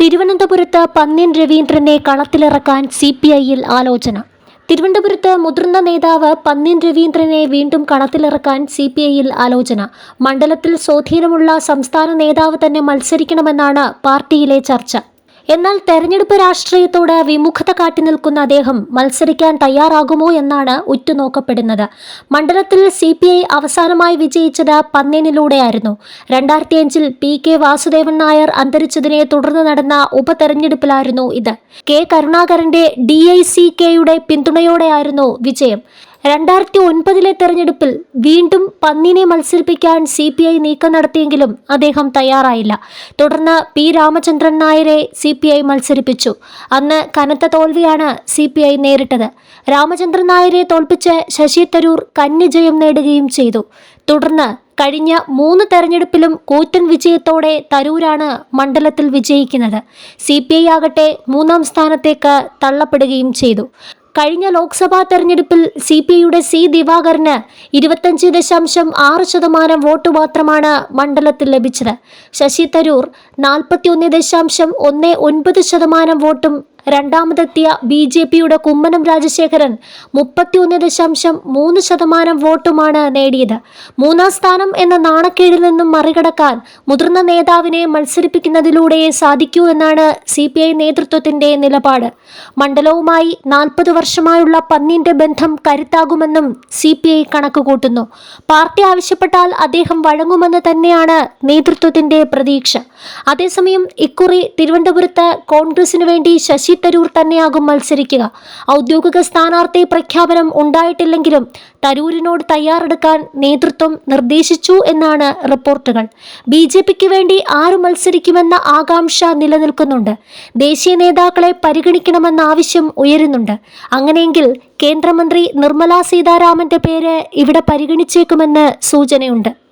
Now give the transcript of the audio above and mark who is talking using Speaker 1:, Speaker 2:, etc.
Speaker 1: തിരുവനന്തപുരത്ത് പന്ന്യൻ രവീന്ദ്രനെ കളത്തിലിറക്കാൻ സി പി ഐയിൽ ആലോചന. തിരുവനന്തപുരത്ത് മുതിർന്ന നേതാവ് പന്ന്യൻ രവീന്ദ്രനെ വീണ്ടും കളത്തിലിറക്കാൻ സി പി ഐയിൽ ആലോചന. മണ്ഡലത്തിൽ സ്വാധീനമുള്ള സംസ്ഥാന നേതാവ് തന്നെ മത്സരിക്കണമെന്നാണ് പാർട്ടിയിലെ ചർച്ച. എന്നാൽ തെരഞ്ഞെടുപ്പ് രാഷ്ട്രീയത്തോട് വിമുഖത കാട്ടി നിൽക്കുന്ന അദ്ദേഹം മത്സരിക്കാൻ തയ്യാറാകുമോ എന്നാണ് ഉറ്റുനോക്കപ്പെടുന്നത്. മണ്ഡലത്തിൽ സി പി ഐ അവസാനമായി വിജയിച്ചത് പന്നേനിലൂടെയായിരുന്നു രണ്ടായിരത്തി അഞ്ചിൽ പി കെ വാസുദേവൻ നായർ അന്തരിച്ചതിനെ തുടർന്ന് നടന്ന ഉപതെരഞ്ഞെടുപ്പിലായിരുന്നു ഇത്. കെ കരുണാകരന്റെ ഡി ഐ സി കെയുടെ പിന്തുണയോടെയായിരുന്നു വിജയം. രണ്ടായിരത്തി ഒൻപതിലെ തെരഞ്ഞെടുപ്പിൽ വീണ്ടും പന്നിനെ മത്സരിപ്പിക്കാൻ സി പി ഐ നീക്കം നടത്തിയെങ്കിലും അദ്ദേഹം തയ്യാറായില്ല. തുടർന്ന് പി രാമചന്ദ്രൻ നായരെ സി പി ഐ മത്സരിപ്പിച്ചു. അന്ന് കനത്ത തോൽവിയാണ് സി പി ഐ നേരിട്ടത്. രാമചന്ദ്രൻ നായരെ തോൽപ്പിച്ച് ശശി തരൂർ കന്നിജയം നേടുകയും ചെയ്തു. തുടർന്ന് കഴിഞ്ഞ മൂന്ന് തെരഞ്ഞെടുപ്പിലും കൂറ്റൻ വിജയത്തോടെ തരൂരാണ് മണ്ഡലത്തിൽ വിജയിക്കുന്നത്. സി പി ഐ ആകട്ടെ മൂന്നാം സ്ഥാനത്തേക്ക് തള്ളപ്പെടുകയും ചെയ്തു. കഴിഞ്ഞ ലോക്സഭാ തെരഞ്ഞെടുപ്പിൽ സി പി ഐയുടെ സി ദിവാകരന് ഇരുപത്തഞ്ച് ദശാംശം ആറ് ശതമാനം വോട്ട് മാത്രമാണ് മണ്ഡലത്തിൽ ലഭിച്ചത്. ശശി തരൂർ നാൽപ്പത്തിയൊന്ന് ദശാംശം ഒന്ന് ഒൻപത് ശതമാനം വോട്ടും രണ്ടാമതെത്തിയ ബി ജെ പിയുടെ കുമ്മനം രാജശേഖരൻ മുപ്പത്തിയൊന്ന് ദശാംശം മൂന്ന് ശതമാനം വോട്ടുമാണ് നേടിയത്. മൂന്നാം സ്ഥാനം എന്ന നാണക്കേടിൽ നിന്നും മറികടക്കാൻ മുതിർന്ന നേതാവിനെ മത്സരിപ്പിക്കുന്നതിലൂടെയേ സാധിക്കൂ എന്നാണ് സി പി ഐ നേതൃത്വത്തിന്റെ നിലപാട്. മണ്ഡലവുമായി നാൽപ്പത് വർഷമായുള്ള പന്നിന്റെ ബന്ധം കരുത്താകുമെന്നും സി പി ഐ കണക്കുകൂട്ടുന്നു. പാർട്ടി ആവശ്യപ്പെട്ടാൽ അദ്ദേഹം വഴങ്ങുമെന്ന് തന്നെയാണ് നേതൃത്വത്തിന്റെ പ്രതീക്ഷ. അതേസമയം ഇക്കുറി തിരുവനന്തപുരത്ത് കോൺഗ്രസിനു വേണ്ടി ശശി തരൂർ തന്നെയാകും മത്സരിക്കുക. ഔദ്യോഗിക സ്ഥാനാർത്ഥി പ്രഖ്യാപനം ഉണ്ടായിട്ടില്ലെങ്കിലും തരൂരിനോട് തയ്യാറെടുക്കാൻ നേതൃത്വം നിർദ്ദേശിച്ചു എന്നാണ് റിപ്പോർട്ടുകൾ. ബി ജെ പിക്ക് വേണ്ടി ആര് മത്സരിക്കുമെന്ന ആകാംക്ഷ നിലനിൽക്കുന്നുണ്ട്. ദേശീയ നേതാക്കളെ പരിഗണിക്കണമെന്ന ആവശ്യം ഉയരുന്നുണ്ട്. അങ്ങനെയെങ്കിൽ കേന്ദ്രമന്ത്രി നിർമ്മലാ സീതാരാമന്റെ പേര് ഇവിടെ പരിഗണിച്ചേക്കുമെന്ന് സൂചനയുണ്ട്.